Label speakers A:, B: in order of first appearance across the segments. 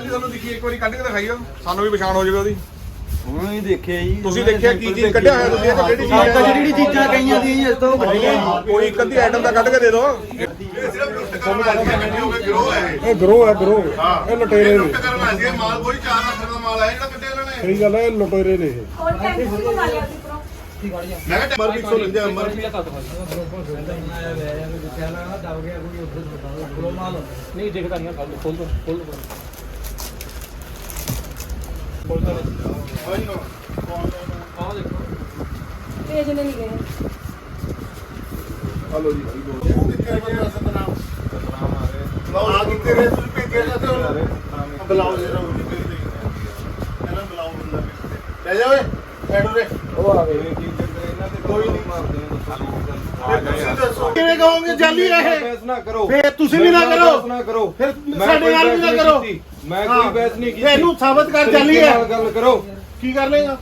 A: ਜਾਲੀ ਤੁਹਾਨੂੰ ਦਿਖੀ ਇੱਕ ਵਾਰੀ ਕੱਢ ਕੇ ਦਿਖਾਈਓ। ਸਾਨੂੰ ਵੀ ਪਛਾਣ ਹੋ ਜਾਵੇ ਉਹਦੀ।
B: ਉਹਨਾਂ ਨੇ ਦੇਖਿਆ ਜੀ।
A: ਤੁਸੀਂ ਦੇਖਿਆ ਕੀ ਚੀਜ਼ ਕੱਢਿਆ ਹੋਇਆ ਤੁਸੀਂ? ਇਹ ਤਾਂ ਕਿਹੜੀ ਚੀਜ਼ ਹੈ
B: ਜਿਹੜੀ ਚੀਜ਼ਾਂ ਕਹੀਆਂ ਸੀ ਇਸ ਤੋਂ ਵੱਡੀਆਂ
A: ਕੋਈ ਇੱਕ ਅੱਧੀ ਆਈਟਮ ਤਾਂ ਕੱਢ ਕੇ ਦੇ ਦਿਓ।
C: ਇਹ ਗਰੋ ਹੈ ਗਰੋ ਇਹ ਲੁਟੇਰੇ ਨੇ।
D: ਮਾਲ ਕੋਈ 4 ਲੱਖ ਦਾ ਮਾਲ ਹੈ ਜਿਹੜਾ ਕੱਢਿਆ ਇਹਨਾਂ ਨੇ?
C: ਸਹੀ ਗੱਲ ਹੈ ਇਹ ਲੁਟੇਰੇ ਨੇ ਇਹ।
E: ਹੋਰ ਟੈਂਪੂ ਵੀ ਮੰਗਾ ਲਿਆ ਸੀ
D: ਮੈਂ ਕਿਹਾ ਮਰ ਵੀ 150 ਮਰ ਵੀ
F: ਨਹੀਂ ਦਿਖਦਾ ਨਹੀਂ ਖੋਲ ਖੋਲ ਦੋ ਖੋਲ ਦੋ
E: ਭੇਜਣੇ ਨਹੀਂ ਗਏ
D: ਹਲੋ ਜੀ ਆ ਕਿਤੇ ਰੇ ਤੁਸੀਂ ਭੇਜਿਆ ਜਾਂਦੇ ਹੋ ਬੁਲਾਓ ਜਰਾ ਉਹ ਵੀ ਭੇਜ ਦੇ ਇਹਨਾਂ ਬੁਲਾਓ ਬੰਦਾ ਲੈ ਜਾ ਓਏ ਐਡੋ ਰੇ
B: ਉਹ ਆ ਗਏ ਕੀ ਚੱਕਰ ਇਹਨਾਂ ਤੇ ਕੋਈ ਨਹੀਂ ਮਾਰਦੇ
D: ਤੁਸੀਂ ਦੱਸੋ ਕਿਵੇਂ ਕਹੋਗੇ ਜਾਲੀ ਇਹ
B: ਬਹਿਸ ਨਾ ਕਰੋ
D: ਫੇਰ ਤੁਸੀਂ ਵੀ ਨਾ
B: ਮੇਰੇ
D: ਕਰੋ।
B: ਬਹਿਸ ਨਾ ਕਰੋ
D: ਫਿਰ
B: ਮੈਂ
D: ਸਾਡੇ
B: ਕੋਈ
D: ਨਾਲ ਵੀ ਨਾ
B: ਬਹਿਸ
D: ਕਰੋ।
B: ਮੈਂ
D: ਹਾਂ।
B: ਕੋਈ ਬਹਿਸ ਨਹੀਂ ਕੀਤੀ।
D: ਇਹਨੂੰ ਸਾਬਤ ਕਰ
B: ਤਰੀਕੇ
D: ਜਾਲੀ ਹੈ।
B: ਨਾਲ ਗੱਲ ਕਰੋ।
D: ਕੀ ਕਰ ਲੇਗਾ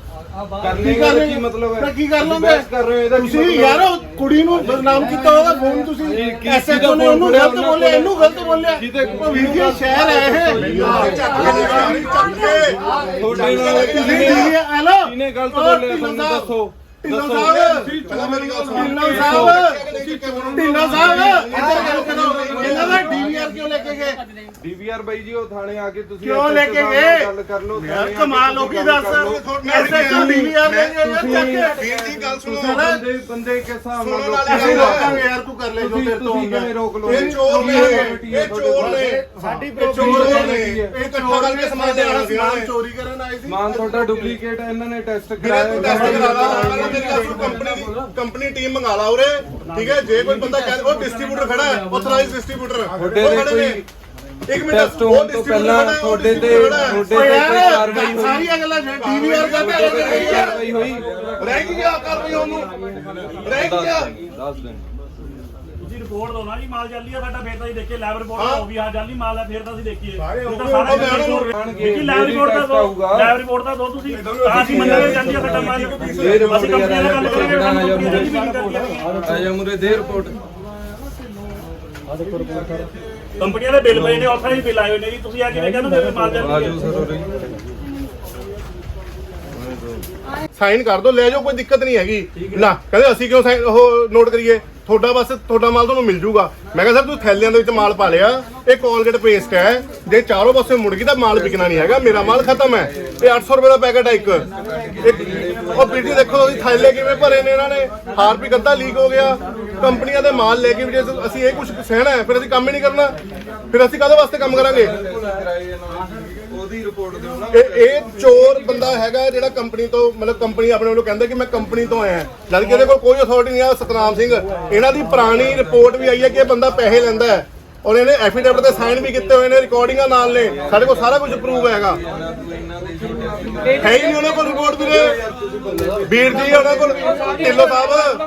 B: ਕਰਨੇ
D: ਕੀ
B: ਦਾ
D: ਕਰ
B: ਕੀ ਮਤਲਬ ਹੈ?
D: ਕੀ ਕਰ ਲਓਗੇ
B: ਬਹਿਸ ਕਰ ਰਹੇ ਹੋ ਇਹਦਾ ਕੀ
D: ਤੁਸੀਂ
B: ਮਤਲਬ
D: ਯਾਰ
B: ਹੈ?
D: ਉਹ ਕੁੜੀ ਨੂੰ ਬਦਨਾਮ ਕੀਤਾ ਹੋਗਾ ਫੋਨ ਤੁਸੀਂ।
B: ਕੀ- ਕੀ-
D: ਐਸੇ
B: ਕਿਹਦਾ
D: ਤੋਂ ਨੇ ਉਹਨੂੰ ਗਲਤ ਬੋਲਿਆ? ਇਹਨੂੰ ਗਲਤ ਬੋਲਿਆ।
B: ਕਿਤੇ-
D: ਉਹ ਵੀਰ ਜੀ ਸ਼ਹਿਰ ਹੈ ਇਹ।
B: ਤੁਹਾਡੇ ਨਾਲ
D: ਤੁਸੀਂ
B: ਕਿਹਨੇ
D: ਹੈਲੋ
B: ਕਿਹਨੇ ਗਲਤ ਬੋਲਿਆ? ਤੁਹਾਨੂੰ ਦੱਸੋ।
D: ਢਿੱਲੋਂ। ਸਾਹਿਬ। ਢਿੱਲੋਂ ਸਾਹਿਬ। ਢਿੱਲੋਂ ਸਾਹਿਬ। ਇੱਧਰ ਗੱਲ ਕਰੋ। ਇਹਨਾਂ ਦਾ ਡੀਵੀਆਰ ਕਿਉਂ ਲੈ ਕੇ ਗਏ?
B: ਡੀਵੀਆਰ ਬਾਈ ਜੀ ਉਹ ਥਾਣੇ ਆ ਕੇ ਤੁਸੀਂ
D: ਕਿਉਂ ਲੈ ਕੇ ਗਏ?
B: ਨਾਲ ਗੱਲ ਕਰ ਲਓ
D: ਯਾਰ ਕਮਾਲ
B: ਕੇ
D: ਹੋ ਗਈ ਦੱਸ। ਐਸੇ ਕਿਉਂ ਡੀਵੀਆਰ ਲੈ ਕੇ ਗਏ
A: ਵੀਰ ਜੀ ਗੱਲ ਸੁਣੋ।
B: ਬੰਦੇ ਬੰਦੇ ਕਿਸ ਹਿਸਾਬ ਨਾਲ
D: ਅਸੀਂ ਰੋਕਾਂਗੇ ਯਾਰ ਤੂੰ ਕਰ ਲੈ ਜੋ
B: ਤੁਸੀਂ
D: ਤੇਰੇ ਤੋਂ
B: ਤੁਸੀਂ
D: ਹੁੰਦਾ।
B: ਕਿਵੇਂ ਰੋਕ ਲਓ
A: ਇਹ ਚੋਰ ਨੇ ਇਹ ਚੋਰ ਨੇ।
D: ਸਾਡੀ
A: ਇਹ ਚੋਰ ਨੇ। ਇਹ ਇਕੱਠਾ ਕਰਕੇ ਸਮਾਨ ਦੇਣਾ ਸੀ
D: ਸਮਾਨ ਚੋਰੀ ਕਰਨ ਆਏ ਸੀ।
B: ਮਾਨ ਤੁਹਾਡਾ ਡੁਪਲੀਕੇਟ ਇਹਨਾਂ ਨੇ ਟੈਸਟ ਕਰਾਇਆ
A: ਟੈਸਟ ਕਰਾ ਲਾ। ਪਹਿਲਾਂ ਤੇਰੀ ਗੱਲ ਸੁਣ ਕੰਪਨੀ ਕੰਪਨੀ ਟੀਮ ਮੰਗਾ ਲਾ ਉਰੇ। ਠੀਕ ਹੈ ਜੇ ਕੋਈ ਬੰਦਾ ਕਹਿੰਦਾ ਉਹ ਡਿਸਟ੍ਰੀਬਿਊਟਰ ਖੜਾ ਹੈ ਆਥੋਰਾਈਜ਼ ਡਿਸਟ੍ਰੀਬਿਊਟਰ
B: ਤੁਹਾਡੇ
A: ਉਹ
B: ਦੇ
A: ਖੜੇ ਨੇ।
B: ਕੋਈ
A: ਇੱਕ ਮਿੰਟ ਉਹ
B: ਤੋਂ ਪਹਿਲਾਂ ਤੁਹਾਡੇ ਤੇ। ਤੁਹਾਡੇ ਤੇ ਕੋਈ ਕਾਰਵਾਈ ਹੋਈ?
D: ਸਾਰੀਆਂ ਗੱਲਾਂ ਡੀਵੀਆਰ ਕਰਦੇ ਰਹਿ
B: ਕਾਰਵਾਈ ਹੋਈ।
A: ਰਹਿ ਗਿਆ ਕਾਰਵਾਈ ਉਹਨੂੰ। ਰਹਿ ਗਿਆ
B: ਦੱਸ ਦਿਨ
F: ਤੁਸੀਂ ਰਿਪੋਰਟ ਦੋ ਨਾ ਜੀ ਮਾਲ ਜਾਲੀ ਆ ਸਾਡਾ ਫੇਰ ਤਾਂ ਅਸੀਂ ਦੇਖੀਏ ਲੈਬ ਰਿਪੋਰਟ ਆਓ ਵੀ ਹਾਂ ਜਾਲੀ ਮਾਲ ਹੈ ਫੇਰ ਤਾਂ ਅਸੀਂ ਦੇਖੀਏ। ਨਹੀਂ ਤਾਂ ਸਾਰਾ ਰਿਪੋਰਟ ਲੈਬ ਰਿਪੋਰਟ ਦਾ ਦੋ ਲੈਬ ਰਿਪੋਰਟ ਦਾ ਦੋ ਤੁਸੀਂ ਤਾਂ ਅਸੀਂ ਮੰਨਾਂਗੇ ਜਾਲੀ ਆ ਸਾਡਾ ਮਾਲ।
B: ਦੇ ਰਿਪੋਰਟ
F: ਅਸੀਂ ਕੰਪਨੀ ਨਾਲ ਗੱਲ ਕਰਾਂਗੇ
B: ਆ ਜਾ
F: ਕੰਪਨੀ ਦੀ ਵੀ
B: ਮੁਰੇ
F: ਕਰਦੀ ਹੈ।
B: ਆ ਜਾ ਮੁਰੇ ਦੇ ਰਿਪੋਰਟ
F: ਕੰਪਨੀਆਂ ਦੇ ਬਿੱਲ ਪਏ ਨੇ ਆਥਰਾਈਜ਼ ਬਿੱਲ ਆਏ ਹੋਏ ਨੇ ਜੀ। ਤੁਸੀਂ ਆ ਕਿਵੇਂ ਕਹਿੰਦੇ ਹੋ ਮਾਲ
B: ਆ?
F: ਜਾਲੀ
B: ਜਾਓ ਸਰ ਉਰੇ।
D: ਸਾਈਨ ਕਰ ਦੋ ਲੈ ਜਾਓ ਕੋਈ ਦਿੱਕਤ ਨਹੀਂ ਹੈਗੀ। ਨਾ ਕਹਿੰਦੇ ਅਸੀਂ ਕਿਉਂ sign- ਉਹ ਨੋਟ ਕਰੀਏ? ਤੁਹਾਡਾ ਬਸ ਤੁਹਾਡਾ ਮਾਲ ਤੁਹਾਨੂੰ ਮਿਲ ਜੂਗਾ। ਮੈਂ ਕਿਹਾ, ਸਰ ਤੁਸੀਂ ਥੈਲਿਆਂ ਦੇ ਵਿੱਚ ਮਾਲ ਪਾ ਲਿਆ। ਇਹ ਕੋਲਗੇਟ ਪੇਸਟ ਹੈ। ਜੇ ਚਾਰੋਂ ਪਾਸੇ ਮੁੜ ਗਈ ਤਾਂ ਮਾਲ ਵਿਕਣਾ ਨਹੀਂ ਹੈਗਾ। ਮੇਰਾ ਮਾਲ ਖਤਮ ਹੈ। ਇਹ 800 ਰੁਪਏ ਦਾ ਪੈਕੇਟ ਹੈ ਇੱਕ। ਇੱਕ- ਉਹ ਬੀਟੀ ਦੇਖੋ ਤੁਸੀਂ, ਥੈਲੇ ਕਿਵੇਂ ਭਰੇ ਨੇ ਇਹਨਾਂ ਨੇ? ਹਾਰਪਿਕ ਅੱਧਾ ਲੀਕ ਹੋ ਗਿਆ। ਕੰਪਨੀਆਂ ਦੇ ਮਾਲ ਲੈ ਕੇ ਵੀ ਜੇ ਅਸੀਂ ਇਹ ਕੁਝ ਸਹਿਣਾ ਹੈ, ਫਿਰ ਅਸੀਂ ਕੰਮ ਹੀ ਨਹੀਂ ਕਰਨਾ। ਫਿਰ ਅਸੀਂ ਕਾਹਦੇ ਵਾਸਤੇ ਕੰਮ ਕਰਾਂਗੇ?
B: ਉਹਦੀ ਰਿਪੋਰਟ ਦਿਓ ਨਾ।
D: ਇਹ ਇਹ ਚੋਰ ਬੰਦਾ ਹੈਗਾ ਜਿਹੜਾ ਕੰਪਨੀ ਤੋਂ, ਮਤਲਬ ਕੰਪਨੀ ਆਪਣੇ ਵੱਲੋਂ ਕਹਿੰਦਾ ਕਿ ਮੈਂ ਕੰਪਨੀ ਤੋਂ ਆਇਆ। ਜਦ ਕਿ ਇਹਦੇ ਕੋਲ ਕੋਈ ਅਥਾਰਟੀ ਨਹੀਂ ਆ, ਸਤਨਾਮ ਸਿੰਘ। ਇਹਨਾਂ ਦੀ ਪੁਰਾਣੀ ਰਿਪੋਰਟ ਵੀ ਆਈ ਹੈ ਕਿ ਇਹ ਬੰਦਾ ਪੈਸੇ ਲੈਂਦਾ ਹੈ। ਔਰ ਇਹਨੇ ਐਫੀਡੇਵਿਟ ਤੇ ਸਾਈਨ ਵੀ ਕੀਤੇ ਹੋਏ ਨੇ ਰਿਕਾਰਡਿੰਗਾਂ ਨਾਲ ਨੇ। ਸਾਡੇ ਕੋਲ ਸਾਰਾ ਕੁਝ ਪ੍ਰੂਫ ਹੈਗਾ। ਹੈ ਹੀ ਨਹੀਂ ਉਹਨਾਂ ਕੋਲ ਰਿਪੋਰਟ ਵੀਰੇ। ਵੀਰ ਜੀ ਉਹਨਾਂ ਕੋਲ ਢਿੱਲੋਂ ਸਾਹਿਬ।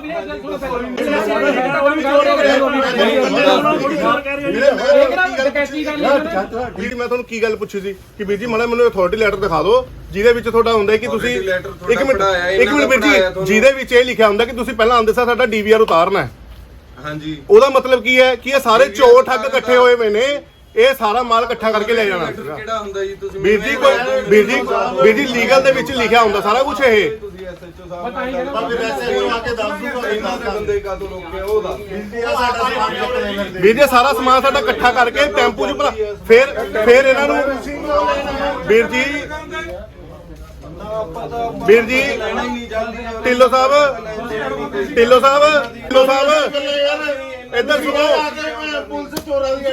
D: ਵੀਰ ਮੈਂ ਤੁਹਾਨੂੰ ਕੀ ਗੱਲ ਪੁੱਛੀ ਸੀ? ਕਿ ਵੀਰ ਜੀ ਮੜਾ ਮੈਨੂੰ ਅਥਾਰਟੀ ਲੈਟਰ ਦਿਖਾ ਦਿਓ ਜਿਹਦੇ ਵਿੱਚ ਤੁਹਾਡਾ ਹੁੰਦਾ ਕਿ ਤੁਸੀਂ ਇੱਕ ਮਿੰਟ ਇੱਕ ਮਿੰਟ ਵੀਰ ਜੀ। ਜਿਹਦੇ ਵਿੱਚ ਇਹ ਲਿਖਿਆ ਹੁੰਦਾ ਕਿ ਤੁਸੀਂ ਪਹਿਲਾਂ ਆਉਂਦੇ ਸਾਰ ਸਾਡਾ ਡੀਵੀਆਰ ਉਤਾਰਨਾ ਹੈ।
B: ਹਾਂਜੀ।
D: ਉਹਦਾ ਮਤਲਬ ਕੀ ਹੈ ਕਿ ਇਹ ਸਾਰੇ ਚੋਰ ਠੱਗ ਇਕੱਠੇ ਹੋਏ ਹੋਏ ਨੇ ਇਹ ਸਾਰਾ ਮਾਲ ਇਕੱਠਾ ਕਰਕੇ ਲੈ ਜਾਣਾ।
B: ਕਿਹੜਾ ਹੁੰਦਾ ਜੀ? ਤੁਸੀਂ
D: ਵੀਰ ਜੀ ਕੋਈ ਵੀਰ ਜੀ ਵੀਰ ਜੀ ਲੀਗਲ ਦੇ ਵਿੱਚ ਲਿਖਿਆ ਹੁੰਦਾ ਸਾਰਾ ਕੁਝ ਇਹ।
B: ਤੁਸੀਂ ਐਸਐਚਓ ਸਾਹਿਬ ਨਾਲ ਗੱਲ
D: ਵੈਸੇ ਉਹ ਆ ਕੇ ਦੱਸ
B: ਇਹਨਾਂ ਦੇ। ਬੰਦੇ ਕਾਦੋਂ ਲੋਕੇ ਉਹ ਦੱਸ
D: ਵੀਰ ਜੀ ਸਾਰਾ ਸਮਾਨ ਸਾਡਾ ਇਕੱਠਾ ਕਰਕੇ ਟੈਂਪੂ 'ਚ ਭਰਾ ਫਿਰ ਫਿਰ ਇਹਨਾਂ ਨੂੰ। ਵੀਰ ਜੀ ਵੀਰ ਜੀ, ਢਿੱਲੋ ਸਾਹਿਬ ਢਿੱਲੋ ਸਾਹਿਬ ਢਿੱਲੋ ਸਾਹਿਬ, ਇੱਧਰ ਸੁਣੋ। ਪੁਲਿਸ ਚੋਰਾਂ ਦੀ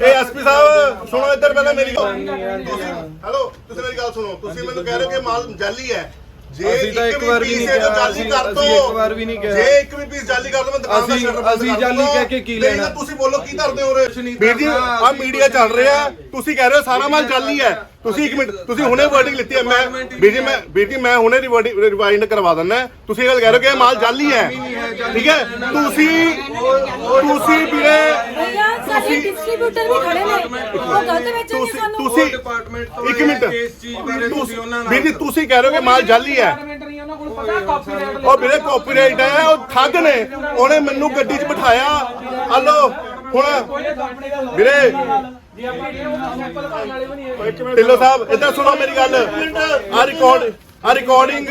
D: ਇਹ ਐਸਪੀ ਸਾਹਿਬ, ਸੁਣੋ ਇੱਧਰ ਪਹਿਲਾਂ ਮੇਰੀ ਹੈਲੋ, ਤੁਸੀਂ ਮੇਰੀ ਗੱਲ ਸੁਣੋ। ਤੁਸੀਂ ਮੈਨੂੰ ਕਹਿ ਰਹੇ ਹੋ ਕਿ ਮਾਲ ਜਾਲੀ ਹੈ।
B: ਅਸੀਂ ਤਾਂ ਇੱਕ ਵਾਰ ਵੀ ਨਹੀਂ ਕਿਹਾ, ਅਸੀਂ-। ਇੱਕ ਵਾਰ ਵੀ ਨਹੀਂ ਕਿਹਾ।
D: ਜੇ ਇੱਕ ਵੀ ਪੀਸ ਜਾਲੀ ਕਰ ਮੈਂ ਦੁਕਾਨ ਦਾ ਸ਼ਟਰ ਬੰਦ
B: ਅਸੀਂ ਜਾਲੀ। ਕਹਿ ਕੇ ਕੀ ਲੈਣਾ?
D: ਤੁਸੀਂ ਬੋਲੋ ਕੀ ਕਰਦੇ ਹੋ ਰੇ ਵੀਰ ਜੀ ਆ ਮੀਡੀਆ ਚੱਲ ਰਿਹਾ। ਤੁਸੀਂ ਕਹਿ ਰਹੇ ਹੋ ਸਾਰਾ ਮਾਲ ਜਾਲੀ ਹੈ। ਤੁਸੀਂ ਇੱਕ ਮਿੰਟ ਤੁਸੀਂ ਹੁਣੇ ਵਰਡਿੰਗ ਲਿੱਤੀ ਹੈ ਮੈਂ ਵੀਰ ਜੀ ਮੈਂ ਵੀਰ ਜੀ ਮੈਂ ਹੁਣੇ ਰਿਵਾਈਂਡ ਕਰਵਾ ਦਿੰਦਾ। ਤੁਸੀਂ ਇਹ ਗੱਲ ਕਹਿ ਰਹੇ ਹੋ ਕਿ ਇਹ ਮਾਲ ਜਾਲੀ ਹੈ। ਠੀਕ ਹੈ? ਤੁਸੀਂ ਤੁਸੀਂ ਵੀਰੇ
E: ਭਈਆ ਸਾਡੇ ਡਿਸਟ੍ਰੀਬਿਊਟਰ ਵੀ ਖੜੇ ਨੇ। ਉਹ ਗਲਤ ਵੇਚਣਗੇ
D: ਤੁਸੀਂ
E: ਸਾਨੂੰ।
D: ਤੁਸੀਂ
B: ਡਿਪਾਰਟਮੈਂਟ ਤੋਂ
D: ਇੱਕ ਮਿੰਟ।
B: ਇਸ ਚੀਜ਼ ਬਾਰੇ ਤੁਸੀਂ ਉਹਨਾਂ ਨਾਲ
D: ਵੀਰ ਜੀ ਤੁਸੀਂ ਕਹਿ ਰਹੇ ਹੋ ਕਿ ਮਾਲ ਜਾਲੀ ਹੈ। ਉਹ ਵੀਰੇ ਕਾਪੀਰਾਈਟ ਹੈ ਉਹ ਠੱਗ ਨੇ। ਉਹਨੇ ਮੈਨੂੰ ਗੱਡੀ 'ਚ ਬਿਠਾਇਆ। ਹਲੋ ਹੁਣ ਵੀਰੇ। ਢਿੱਲੋਂ ਸਾਹਿਬ ਇੱਧਰ ਸੁਣੋ ਮੇਰੀ ਗੱਲ। ਆ ਰਿਕਾਰਡ ਆ ਰਿਕਾਰਡਿੰਗ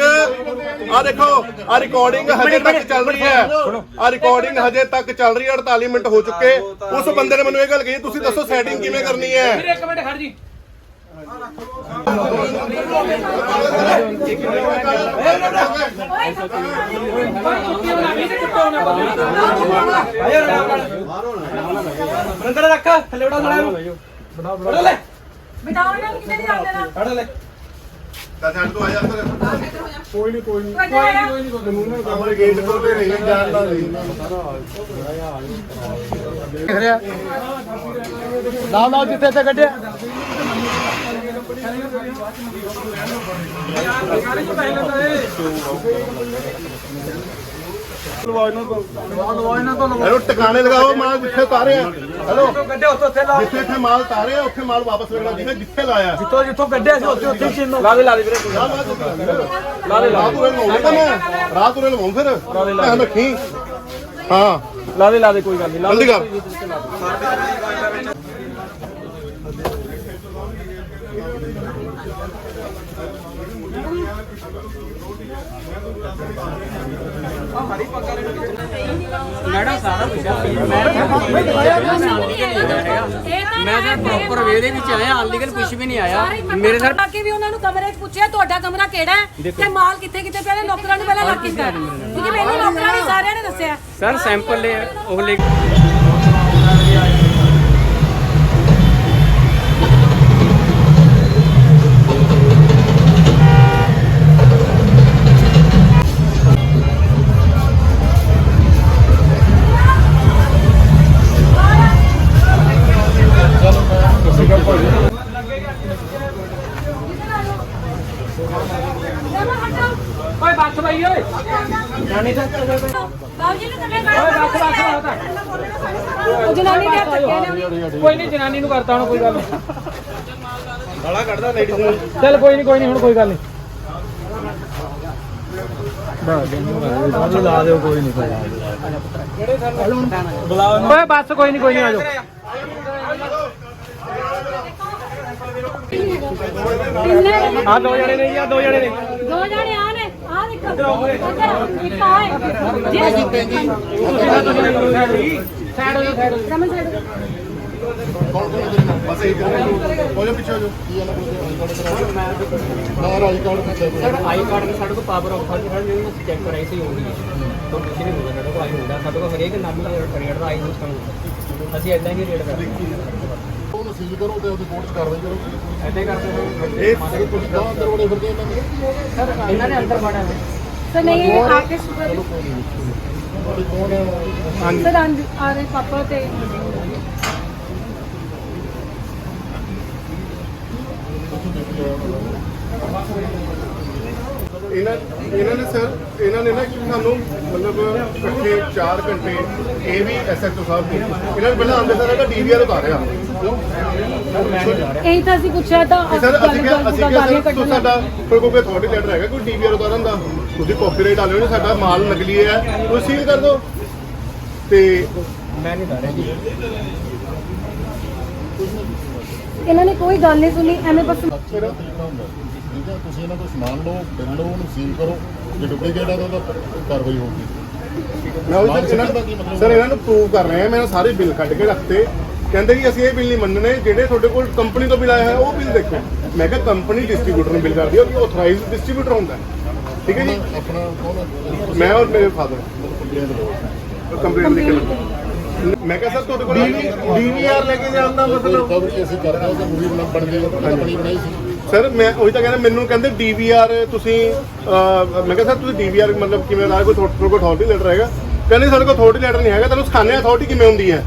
D: ਆ ਦੇਖੋ ਆ ਰਿਕਾਰਡਿੰਗ ਹਜੇ ਤੱਕ ਚੱਲ ਰਹੀ ਹੈ। ਆ ਰਿਕਾਰਡਿੰਗ ਹਜੇ ਤੱਕ ਚੱਲ ਰਹੀ ਹੈ 48 ਮਿੰਟ ਹੋ ਚੁੱਕੇ। ਉਸ ਬੰਦੇ ਨੇ ਮੈਨੂੰ ਇਹ ਗੱਲ ਕਹੀ ਤੁਸੀਂ ਦੱਸੋ ਸੈਟਿੰਗ ਕਿਵੇਂ ਕਰਨੀ ਹੈ?
G: ਇੱਕ ਮਿੰਟ ਖੜ ਜੀ। ਅੰਦਰ ਰੱਖ ਥੱਲੇ ਉਡਾ ਥੋੜਾ ਉਡਾ ਲੈ।
E: ਬਿਠਾਓ ਇਹਨਾਂ ਨੂੰ ਕਿਤੇ ਨਹੀਂ ਆਉਂਦੇ ਨਾ
G: ਉਡਾ ਲੈ।
D: ਤਾਂ ਛੱਡ ਦੋ ਆ ਜਾ
C: ਕੋਈ ਨਹੀਂ ਕੋਈ ਨਹੀਂ
E: ਕੋਈ ਆਇਆ
C: ਕਾਨੂੰਨ ਨਾਲ ਕੰਮ
D: ਆਪਣੇ ਗੇਟ ਕੋਲ ਤੇ ਨਹੀਂ ਜਾਣਦਾ ਨਹੀਂ।
G: ਨਾ ਨਾ ਜਿੱਥੇ ਤੇ ਕੱਢਿਆ।
D: ਇਹਨੂੰ ਟਿਕਾਣੇ ਲਗਾਓ ਮਾਲ ਜਿੱਥੇ ਤਾਰਿਆ। ਹੈਲੋ
G: ਕੱਢਿਆ ਉੱਥੇ ਉੱਥੇ ਲਾ
D: ਜਿੱਥੇ ਇੱਥੇ ਮਾਲ ਤਾਰਿਆ ਉੱਥੇ ਮਾਲ ਵਾਪਸ ਜਿੱਥੇ ਲਾਇਆ।
G: ਜਿੱਥੋਂ ਜਿੱਥੋਂ ਕੱਢਿਆ ਸੀ ਉੱਥੇ ਉੱਥੇ ਚਿੰਨ੍ਹ ਲਾ ਦੇ ਲਾ ਦੇ ਵੀਰੇ
D: ਲਾ ਦੇ ਰਾਤ ਉਰੇ ਲਵਾਉਂਗਾ ਤਾਂ ਮੈਂ। ਰਾਤ ਉਰੇ ਲਵਾਉਂ ਫਿਰ। ਧਿਆਨ ਰੱਖੀ। ਹਾਂ।
G: ਲਾ ਦੇ ਲਾ ਦੇ ਕੋਈ ਗੱਲ ਨਹੀਂ।
D: ਜਲਦੀ ਕਰ।
E: ਮੈਂ ਤਾਂ ਪ੍ਰੋਪਰ ਵੇ ਦੇ ਵਿੱਚ ਆਇਆ ਅਨਲੀਗਲ ਕੁਝ ਵੀ ਨਹੀਂ ਆਇਆ। ਮੇਰੇ ਸਰ ਕੇ ਵੀ ਉਹਨਾਂ ਨੂੰ ਕਮਰੇ ਪੁੱਛਿਆ ਤੁਹਾਡਾ ਕਮਰਾ ਕਿਹੜਾ ਹੈ? ਤੇ ਮਾਲ ਕਿੱਥੇ ਕਿੱਥੇ ਪਿਆ? ਨੇ ਨੌਕਰਾਂ ਨੂੰ ਪਹਿਲਾਂ ਲੱਗ ਕੀਤਾ। ਕਿਉਂਕਿ ਮੈਨੂੰ ਨੌਕਰਾਂ ਨੇ ਸਾਰਿਆਂ ਨੇ ਦੱਸਿਆ।
G: ਸਰ ਸੈਂਪਲ ਲੈ ਉਹ ਲੈ
E: ਧੱਕੇ ਨੇ
G: ਕੋਈ ਨਹੀਂ ਜਨਾਨੀ ਨੂੰ ਕਰਤਾ ਹੁਣ ਕੋਈ ਗੱਲ ਨਹੀਂ। ਗਾਲਾਂ ਕੱਢਦਾ ਲੇਡੀਜ਼ ਨੂੰ। ਚੱਲ ਕੋਈ ਨਹੀਂ ਕੋਈ ਨਹੀਂ ਹੁਣ ਕੋਈ ਗੱਲ ਨਹੀਂ। ਲਾ ਦਿਓ ਕੋਈ ਨਹੀਂ ਓਏ ਬੱਸ ਕੋਈ ਨਹੀਂ ਕੋਈ ਨਹੀਂ ਆ ਜਾਓ। ਆ ਦੋ ਜਣੇ ਨੇ ਜੀ ਆ ਦੋ ਜਣੇ ਨੇ।
E: ਦੋ ਜਣੇ? ਆ ਨੇ ਆ ਦੇਖੋ ਇੱਧਰ ਇੱਕ
G: ਹੋ। ਸਾਈਡ
E: ਰਮਨ
D: ਹੋ ਜਾ ਪਿੱਛੇ ਹੋ ਜਾ
C: ਬਾਹਰ ਆਈ ਕਾਰਡ ਪਿੱਛੇ
H: ਸਰ ਆਈ ਕਾਰਡ में ਸਾਡੇ ਕੋਲ ਪਾਵਰ ਆਫ ਅਟਾਰਨੀ ਹੈ ਜਿਹੜੀ ਅਸੀਂ ਚੈੱਕ ਕਰਾਈ ਸੀ ਹੋਣੀ ਹੈ ਤਾਂ ਕੁਝ ਨਹੀਂ ਹੋਣਾ ਸਾਡੇ ਕੋਲ ਆਈ ਹੁੰਦਾ ਸਾਡੇ ਕੋਲ ਹਰੇਕ ਨਾਮ ਦਾ ਰੇਟ ਦਾ ਆਈ ਹੁੰਦਾ ਅਸੀਂ ਇਦਾਂ ਹੀ ਰੇਟ ਕਰਦੇ
C: ਸੀਲ ਕਰੋ ਤੇ ਉਹਦੀ ਕੋਰਟ 'ਚ ਕਾਰਵਾਈ ਕਰੋ
H: ਹੀ ਕਰਦੇ ਹਾਂ
D: ਇਹ
C: ਕੁਝ ਤਾਂ ਅੰਦਰ ਵੜੇ ਫਿਰਦੇ ਇਹਨਾਂ ਦੇ
H: ਸਰ ਇਹਨਾਂ ਨੇ ਅੰਦਰ ਵੜਿਆ ਹੈ।
E: ਸਰ ਨਹੀਂ ਇਹ
C: ਤੁਹਾਡੀ ਕੌਣ ਹੈ
E: ਸਰ ਆ ਰਹੇ ਪਾਪਾ ਤੇ
D: ਇਹਨਾਂ ਇਹਨਾਂ ਨੇ ਸਰ ਇਹਨਾਂ ਨੇ ਨਾ ਸਾਨੂੰ ਮਤਲਬ ਇਕੱਠੇ 4 ਘੰਟੇ ਇਹ ਵੀ ਐਸਐਚਓ ਸਾਹਿਬ ਨੇ ਇਹਨਾਂ ਨੇ ਪਹਿਲਾਂ ਆਉਂਦੇ ਸਰ ਇਹਦਾ ਡੀਵੀਆਰ ਉਤਾਰਿਆ
E: ਇਹੀ ਤਾਂ ਅਸੀਂ ਪੁੱਛਿਆ ਤਾਂ
D: ਇਹ ਸਰ ਅਸੀਂ ਕਿਹਾ ਅਸੀਂ ਕਿਹਾ
E: ਗਾਲੀਆਂ
D: ਸਰ ਤੁਸੀਂ ਸਾਡਾ ਕੋਈ ਕੋਈ ਅਥਾਰਟੀ ਲੈਟਰ ਹੈਗਾ ਕੋਈ ਡੀਵੀਆਰ ਉਤਾਰਨ ਦਾ ਤੁਸੀਂ ਕਾਪੀਰਾਈਟ ਵਾਲੇ ਹੋ ਸਾਡਾ ਮਾਲ ਨਕਲੀ ਹੈ। ਤੁਸੀਂ ਸੀਲ ਕਰ ਦਿਓ। ਤੇ
H: ਮੈਂ ਨਹੀਂ
E: ਇਹਨਾਂ ਨੇ ਕੋਈ ਗੱਲ ਨਹੀਂ ਸੁਣੀ ਐਵੇਂ ਬਸ
C: ਠੀਕ ਹੈ ਤੁਸੀਂ ਇਹਨਾਂ ਤੋਂ ਸਮਾਨ ਲਓ ਬਿੱਲ ਲਓ ਉਹਨੂੰ ਸੀਲ ਕਰੋ ਜੇ ਡੁਪਲੀਕੇਟ ਆ ਤਾਂ ਉਹਦਾ ਕਾਰਵਾਈ ਹੋਊਗੀ।
D: ਮੈਂ ਉਹ ਇਹਨਾਂ ਨੂੰ ਸਰ ਇਹਨਾਂ ਨੂੰ ਪ੍ਰੂਵ ਕਰ ਰਹੇ ਆ ਮੈਂ ਸਾਰੇ ਬਿੱਲ ਕੱਢ ਕੇ ਰੱਖਤੇ। ਕਹਿੰਦੇ ਜੀ ਅਸੀਂ ਇਹ ਬਿੱਲ ਨਹੀਂ ਮੰਨਣੇ ਜਿਹੜੇ ਤੁਹਾਡੇ ਕੋਲ ਕੰਪਨੀ ਤੋਂ ਬਿੱਲ ਆਇਆ ਹੈ ਉਹ ਬਿੱਲ ਦੇਖੋ। ਮੈਂ ਕਿਹਾ ਕੰਪਨੀ ਡਿਸਟ੍ਰੀਬਿਊਟਰ ਨੂੰ ਬਿੱਲ ਕਰਦੀ ਹੈ ਉਹ ਆਥੋਰਾਈਜ਼ਡ ਡਿਸਟ੍ਰੀਬਿਊਟਰ ਹੁੰਦਾ। ਹੈ ਠੀਕ ਹੈ ਜੀ?
C: ਆਪਣਾ ਕੌਣ ਹੈ
D: ਮੈਂ ਔਰ ਮੇਰੇ ਫਾਦਰ
C: ਕੰਪਲੇਂਟ
D: ਲਿਖ ਕੇ ਮੈਂ ਕਿਹਾ ਸਰ ਤੁਹਾਡੇ ਕੋਲ ਡੀਵੀਆਰ ਲੈ ਕੇ ਜਾਂਦਾ ਮਤਲਬ?
C: ਰਿਕਵਰੀ ਅਸੀਂ ਕਰਦੇ ਹਾਂ ਕਿ ਮੂਵੀ ਬਣਾ ਗਈ ਕੰਪਨੀ ਬਣਾਈ ਸੀ।
D: ਸਰ ਮੈਂ ਉਹੀ ਤਾਂ ਕਹਿੰਦਾ ਮੈਨੂੰ ਕਹਿੰਦੇ ਡੀਵੀਆਰ ਤੁਸੀਂ ਅਹ, ਮੈਂ ਕਿਹਾ ਸਰ ਤੁਸੀਂ ਡੀਵੀਆਰ ਮਤਲਬ ਕਿਵੇਂ ਦਾ ਕੋਈ ਤੁਹਾਡੇ ਕੋਲ ਅਥਾਰਟੀ ਲੈਟਰ ਹੈਗਾ? ਕਹਿੰਦੇ ਸਾਡੇ ਕੋਲ ਅਥਾਰਟੀ ਲੈਟਰ ਨਹੀਂ ਹੈਗਾ ਤੁਹਾਨੂੰ ਸਿਖਾਣੇ ਅਥਾਰਟੀ ਕਿਵੇਂ ਹੁੰਦੀ ਹੈ।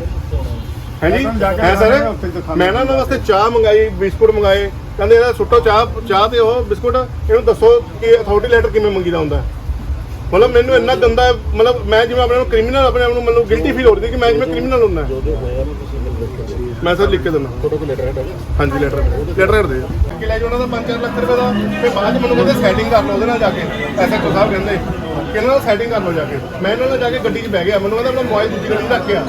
D: ਹਾਂਜੀ? ਹੈ ਸਰ? ਮੈਂ ਨਾ ਉਹਨਾਂ ਵਾਸਤੇ ਚਾਹ ਮੰਗਾਈ ਬਿਸਕੁਟ ਮੰਗਾਏ। ਕਹਿੰਦੇ ਇਹਦਾ ਸੁੱਟੋ ਚਾਹ ਚਾਹ ਤੇ ਉਹ ਬਿਸਕੁਟ। ਇਹਨੂੰ ਦੱਸੋ ਕਿ ਅਥਾਰਟੀ ਲੈਟਰ ਕਿਵੇਂ ਮੰਗੀਦਾ ਹੁੰਦਾ। ਹੈ। ਮਤਲਬ ਮੈਨੂੰ ਇੰਨਾ ਗੰਦਾ ਹੈ, ਮਤਲਬ ਮੈਂ ਜਿਵੇਂ ਆਪਣੇ ਨੂੰ ਕ੍ਰਿਮੀਨਲ ਆਪਣੇ ਆਪ ਨੂੰ ਮਤਲਬ ਗਿਲਟੀ ਫੀਲ ਹੋ ਰਹੀ ਸੀ ਕਿ ਮੈਂ ਜਿਵੇਂ ਕ੍ਰਿਮੀਨਲ ਹੁੰਦਾ
C: ਜੋ ਜੋ ਕੇ
D: ਮੈਂ ਸਰ ਲਿਖ ਕੇ ਦਿੰਦਾ।
C: ਫੋਟੋ ਕੋ ਲੈਟਰ ਹੈਡ
D: ਹਾਂਜੀ ਲੈਟਰ ਲੈਟਰ ਦੇ ਦਿਓ ਕਿ ਲੈ ਜਾਓ ਉਹਨਾਂ ਦਾ 5-4 ਲੱਖ ਰੁਪਏ ਦਾ ਫਿਰ ਬਾਅਦ ਚ ਮੈਨੂੰ ਕਹਿੰਦੇ ਸੈਟਿੰਗ ਕਰ ਲਓ ਉਹਦੇ ਨਾਲ ਜਾ ਕੇ। ਐਸਐਚਓ ਸਾਹਿਬ ਕਹਿੰਦੇ ਕਿ ਇਹਨਾਂ ਨਾਲ ਸੈਟਿੰਗ ਕਰ ਲਓ ਜਾ ਕੇ। ਮੈਂ ਇਹਨਾਂ ਨਾਲ ਜਾ ਕੇ ਗੱਡੀ 'ਚ ਬਹਿ ਗਿਆ ਮੈਨੂੰ ਕਹਿੰਦਾ ਆਪਣਾ ਮੋਬਾਈਲ ਦੂਜੀ ਗੱਡੀ 'ਚ ਰੱਖ ਕੇ ਆ।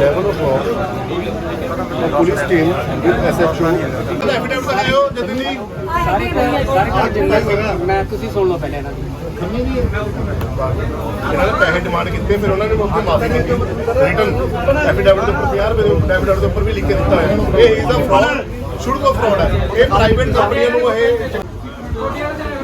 D: Level of law police team with SHO affidavit ਦਿਖਾਇਓ Jatan ਜੀ
H: ਸਾਰੇ ਸਾਰੇ ਮੈਂ ਤੁਸੀਂ ਸੁਣ ਲਓ ਪਹਿਲੇ ਇਹਨਾਂ ਦੀ।
D: ਇਹਨਾਂ ਨੇ ਪੈਸੇ ਡਿਮਾਂਡ ਕੀਤੇ ਫਿਰ ਉਹਨਾਂ ਨੇ ਕੇ ਮਾਫੀ ਮੰਗੀ। ਰਿਟਨ ਐਫੀਡੇਵਿਟ ਦੇ ਉੱਪਰ 50 ਰੁਪਏ ਦੇ ਐਫੀਡੇਵਿਟ ਦੇ ਉੱਪਰ ਵੀ ਲਿਖ ਕੇ ਦਿੱਤਾ ਹੈ ਇਹ ਇਜ਼ ਅ ਫਰਾਡ ਸ਼ੁਰੂ ਤੋਂ ਫਰਾਡ ਹੈ। ਇਹ ਪ੍ਰਾਈਵੇਟ ਕੰਪਨੀਆਂ ਨੂੰ ਇਹ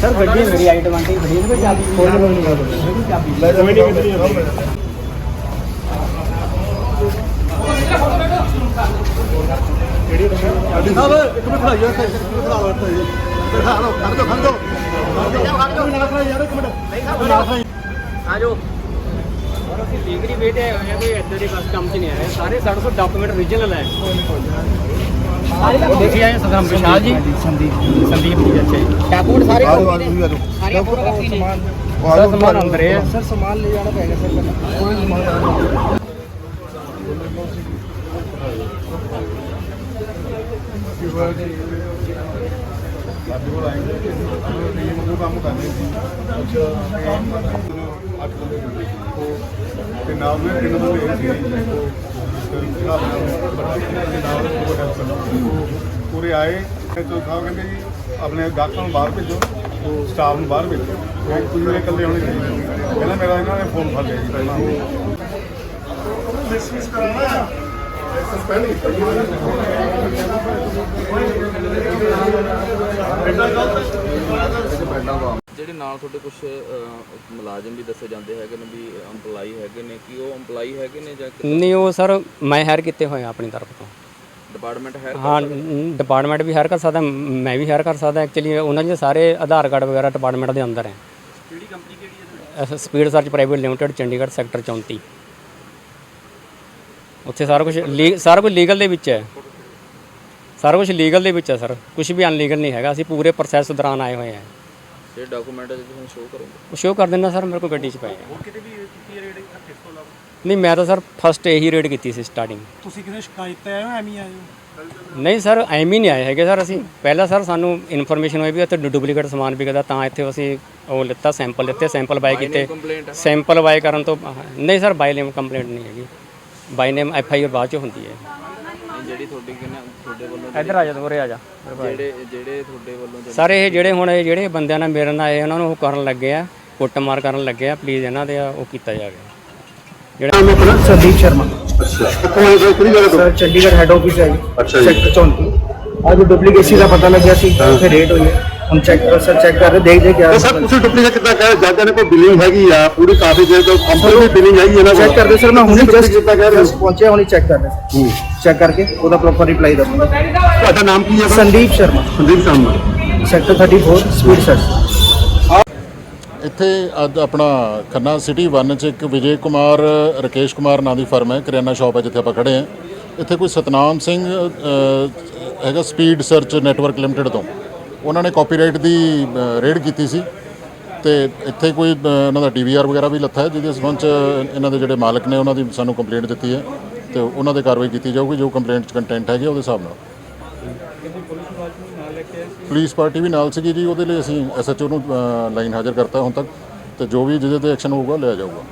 H: ਸਰ ਗੱਡੀ ਮੇਰੀ ਆਈ 20 ਖੜੀ ਹੈ ਕੋਈ ਚਾਬੀ ਕੋਈ ਨਹੀਂ ਕੋਈ ਚਾਬੀ
D: ਲੈ ਜਾਓ ਕਿੱਥੇ ਨਹੀਂ ਸਾਹਿਬ ਇੱਕ ਮਿੰਟ ਖੜਾਈਓ ਇੱਥੇ ਇੱਕ ਮਿੰਟ ਖੜਾ ਲਓ ਇੱਥੇ ਖੜਾ ਲਓ ਖੜ ਜਾਓ ਖੜ ਜਾਓ ਖੜ ਜਾਓ ਨਾਲ ਖੜਾ ਯਾਰ ਇੱਕ ਮਿੰਟ
H: ਆਜੋ ਅਸੀਂ ਲੀਗਲੀ ਵੇਟੇ ਆਏ ਹੋਏ ਆ ਕੋਈ ਇੱਦਾਂ ਦੇ ਬਸ ਕੰਮ 'ਚ ਨਹੀਂ ਆਏ ਸਾਰੇ ਸਾਡੇ ਕੋਲ ਡਾਕੂਮੈਂਟ ਓਰੀਜਨਲ ਹੈ ਦੇਖਿਆ ਹੈ ਸਦਮ ਵਿਸ਼ਾਲ ਜੀ। ਸੰਦੀਪ ਸੰਦੀਪ ਜੀ ਅੱਛਾ ਜੀ। ਡਾਕੂਮੈਂਟ ਸਾਰੇ ਸਾਰੀਆਂ ਫੋਟੋ ਕਾਪੀ ਨੇ। ਸਰ ਸਮਾਨ ਅੰਦਰ ਹੈ ਸਰ ਸਮਾਨ ਲੈ ਜਾਣਾ ਪਏਗਾ ਸਰ
C: ਸਾਡੇ ਕੋਲ ਆਏਂਗੇ ਟੀਮ ਨੂੰ ਕੰਮ ਕਰਨੇ ਸੀ ਬੰਦੇ ਜੁੜੇ ਸੀ। ਤੇ ਨਾਲ ਮੈਂ ਤਿੰਨ ਬੰਦੇ ਇਹ ਸੀ ਪੂਰੇ ਆਏ। ਤੇ ਚੌਥਾ ਸਾਹਿਬ ਕਹਿੰਦੇ ਜੀ, ਆਪਣੇ ਗਾਹਕਾਂ ਨੂੰ ਬਾਹਰ ਭੇਜੋ, ਸਟਾਫ ਨੂੰ ਬਾਹਰ ਭੇਜੋ। ਮੈਂ ਕੋਈ ਮੇਰੇ ਇਕੱਲੇ ਹੋਣੇ ਚਾਹੀਦੇ ਪਹਿਲਾਂ ਮੇਰਾ ਇਹਨਾਂ ਨੇ ਫੋਨ ਫੜ ਲਿਆ ਜੀ, ਪਹਿਲਾਂ।
D: ਮਿਸਯੂਜ਼ ਕਰਾਣਾ ਹੈ। ਸਸਪੈਂਡ ਕੀਤਾ
I: ਜਿਹੜੇ ਨਾਲ ਤੁਹਾਡੇ ਕੁਝ ਮੁਲਾਜ਼ਮ ਵੀ ਦੱਸੇ ਜਾਂਦੇ ਹੈਗੇ ਨੇ ਵੀ EMPLOYE ਹੈਗੇ ਨੇ ਕਿ ਉਹ EMPLOYE ਹੈਗੇ ਨੇ ਜਾਂ
H: ਨਹੀਂ ਉਹ ਸਰ ਮੈਂ ਹਾਇਰ ਕੀਤੇ ਹੋਏ ਆ ਆਪਣੀ ਤਰਫ ਤੋਂ।
I: ਡਿਪਾਰਟਮੈਂਟ ਹੈ
H: ਹਾਂ ਡਿਪਾਰਟਮੈਂਟ ਵੀ ਹਾਇਰ ਕਰ ਸਕਦਾ ਮੈਂ ਵੀ ਹਾਇਰ ਕਰ ਸਕਦਾ ਐਕਚੁਅਲੀ ਉਹਨਾਂ ਦੇ ਸਾਰੇ ਆਧਾਰ ਕਾਰਡ ਵਗੈਰਾ ਡਿਪਾਰਟਮੈਂਟ ਦੇ ਅੰਦਰ ਹੈ। ਕਿਹੜੀ ਕੰਪਨੀ ਕਿਹੜੀ ਹੈ speed search private limited Chandigarh sector 34 ਉੱਥੇ ਸਾਰਾ ਕੁਝ ਸਾਰਾ ਕੁਝ ਲੀਗਲ ਦੇ ਵਿੱਚ ਹੈ। ਸਾਰਾ ਕੁਝ ਲੀਗਲ ਦੇ ਵਿੱਚ ਹੈ ਸਰ। ਕੁਝ ਵੀ ਅਨਲੀਗਲ ਨਹੀਂ ਹੈਗਾ ਅਸੀਂ ਪੂਰੇ ਪ੍ਰੋਸੈਸ ਦੌਰਾਨ ਆਏ ਹੋਏ ਹਾਂ।
I: ਜਿਹੜੇ ਡਾਕੂਮੈਂਟ ਹੈ ਤੁਸੀਂ ਸ਼ੋਅ ਕਰੋਗੇ।
H: ਸ਼ੋਅ ਕਰ ਦਿੰਦਾ ਸਰ ਮੇਰੇ ਕੋਲ ਗੱਡੀ 'ਚ ਪਏ ਹੋਰ ਕਿਤੇ ਵੀ ਕੀਤੀ ਰੇਡ ਨਹੀਂ ਮੈਂ ਤਾਂ ਸਰ ਫਸਟ ਇਹੀ ਰੇਡ ਕੀਤੀ ਸੀ ਸਟਾਰਟਿੰਗ
F: ਤੁਸੀਂ ਕਿਤੇ ਸ਼ਿਕਾਇਤ ਤੇ ਆਏ ਹੋ ਐਵੇਂ ਆਏ ਹੋ?
H: ਨਹੀਂ ਸਰ ਐਵੇਂ ਹੀ ਨਹੀਂ ਆਏ ਹੈਗੇ ਸਰ ਅਸੀਂ। ਪਹਿਲਾਂ ਸਰ ਸਾਨੂੰ ਇਨਫੋਰਮੇਸ਼ਨ ਹੋਈ ਵੀ ਇੱਥੇ ਡੁਪਲੀਕੇਟ ਸਮਾਨ ਵਿਕਦਾ ਤਾਂ ਇੱਥੇ ਅਸੀਂ ਉਹ ਲਿੱਤਾ ਸੈਂਪਲ ਲਿੱਤੇ ਸੈਂਪਲ ਬਾਈ ਕੀਤੇ। ਸੈਂਪਲ ਬਾਈ ਕਰਨ ਤੋਂ ਨਹੀਂ ਸਰ ਬਾਈ ਨੇਮ ਕੰਪਲੇਂਟ ਨਹੀਂ ਹੈਗੀ। ਬਾਈ ਨੇਮ ਐਫ ਆਈ ਆਰ ਬਾਅਦ ਚ ਹੁੰਦੀ ਹੈ।
I: ਜਿਹੜੀ ਤੁਹਾਡੀ ਕਿੰਨਾ ਤੁਹਾਡੇ ਵੱਲੋਂ
H: ਇੱਧਰ ਆ ਜਾ ਉਰੇ ਆ ਜਾ
I: ਜਿਹੜੇ ਜਿਹੜੇ ਤੁਹਾਡੇ ਵੱਲੋਂ ਜਿਹੜੇ-
H: ਸਰ ਇਹ ਜਿਹੜੇ ਹੁਣ ਇਹ ਜਿਹੜੇ ਬੰਦਿਆਂ ਨਾਲ ਮੇਰੇ ਨਾਲ ਆਏ ਉਹਨਾਂ ਨੂੰ ਉਹ ਕਰਨ ਲੱਗੇ ਆ ਕੁੱਟਮਾਰ ਕਰਨ ਲੱਗੇ ਆ ਪਲੀਜ਼ ਇਹਨਾਂ ਦੇ ਉਹ ਕੀਤਾ ਜਾਵੇ ਜਿਹੜਾ
J: ਸੰਦੀਪ ਸ਼ਰਮਾ।
C: ਆਏ ਸਰ? ਕਿਹੜੀ ਜਗ੍ਹਾ ਤੋਂ?
J: ਸਰ ਚੰਡੀਗੜ੍ਹ ਹੈਡ ਆਫਿਸ ਹੈ ਜੀ
C: ਅੱਛਾ ਜੀ।
J: ਸੈਕਟਰ 34 ਅੱਜ ਡੁਪਲੀਕੇਸੀ ਦਾ ਪਤਾ ਲੱਗਿਆ ਸੀ ਉੱਥੇ ਰੇਟ ਹੋਈ ਹੈ। ਹੁਣ ਚੈੱਕ ਸਰ ਚੈੱਕ ਕਰ ਰਹੇ ਦੇਖਦੇ ਕਿਆ
C: ਸਰ ਤੁਸੀਂ ਡੁਪਲੀਕੇਟ ਕਿੱਦਾਂ ਕਹਿ ਜਾਂਦੇ ਨੇ ਕੋਈ ਬਿਲਿੰਗ ਹੈਗੀ ਆ ਪੂਰੀ ਕਾਫੀ ਦੇਰ ਤੋਂ ਕੰਪਨੀ ਦੀ ਬਿਲਿੰਗ ਹੈਗੀ ਇਹਨਾਂ
J: ਚੈੱਕ ਕਰਦੇ ਸਰ ਮੈਂ ਹੁਣੇ ਜਸਟ
C: ਕੀਤਾ ਕਹਿ ਰਹੇ ਹੋ?
J: ਪਹੁੰਚਿਆ ਹੁਣੇ ਚੈੱਕ ਕਰ ਰਿਹਾ ਚੈੱਕ ਕਰਕੇ ਉਹਦਾ ਪ੍ਰੋਪਰ ਰਿਪਲਾਈ ਦਵਾਂਗਾ
C: ਤੁਹਾਡਾ ਨਾਮ ਕੀ ਹੈ
J: Sandeep Sharma.
C: Sandeep Sharma.
J: Sector 34 speed search
C: ਇੱਥੇ ਅੱਜ ਆਪਣਾ ਖੰਨਾ ਸਿਟੀ 1 ਚ ਇੱਕ ਵਿਜੇ ਕੁਮਾਰ ਰਕੇਸ਼ ਕੁਮਾਰ ਨਾਂ ਦੀ ਫਰਮ ਹੈ ਕਰਿਆਨਾ ਸ਼ਾਪ ਹੈ ਜਿੱਥੇ ਆਪਾਂ ਖੜੇ ਹਾਂ। ਇੱਥੇ ਕੋਈ ਸਤਨਾਮ ਸਿੰਘ ਹੈਗਾ ਸਪੀਡ ਸਰਚ ਨੈਟਵਰਕ ਲਿਮਟਿਡ ਤੋਂ। ਉਹਨਾਂ ਨੇ ਕਾਪੀਰਾਈਟ ਦੀ ਰੇਡ ਕੀਤੀ ਸੀ। ਤੇ ਇੱਥੇ ਕੋਈ ਅ, ਇਹਨਾਂ ਦਾ ਡੀਵੀਆਰ ਵਗੈਰਾ ਵੀ ਲੱਥਾ ਹੈ ਜਿਹਦੇ ਸੰਬੰਧ ਚ ਇਹਨਾਂ ਦੇ ਜਿਹੜੇ ਮਾਲਕ ਨੇ ਉਹਨਾਂ ਦੀ ਸਾਨੂੰ ਕੰਪਲੇਂਟ ਦਿੱਤੀ ਹੈ। ਤੇ ਉਹਨਾਂ 'ਤੇ ਕਾਰਵਾਈ ਕੀਤੀ ਜਾਊਗੀ, ਜੋ ਕੰਪਲੇਂਟ ਚ ਕੰਟੈਂਟ ਹੈਗੇ ਉਹਦੇ ਹਿਸਾਬ ਨਾਲ। ਪੁਲਿਸ ਪਾਰਟੀ ਵੀ ਨਾਲ ਸੀਗੀ ਜੀ, ਉਹਦੇ ਲਈ ਅਸੀਂ ਐਸਐਚਓ ਨੂੰ ਲਾਈਨ ਹਾਜ਼ਰ ਕਰਤਾ ਹੁਣ ਤੱਕ, ਤੇ ਜੋ ਵੀ ਜਿਹਦੇ ਤੇ ਐਕਸ਼ਨ ਹੋਊਗਾ, ਲਿਆ ਜਾਊਗਾ।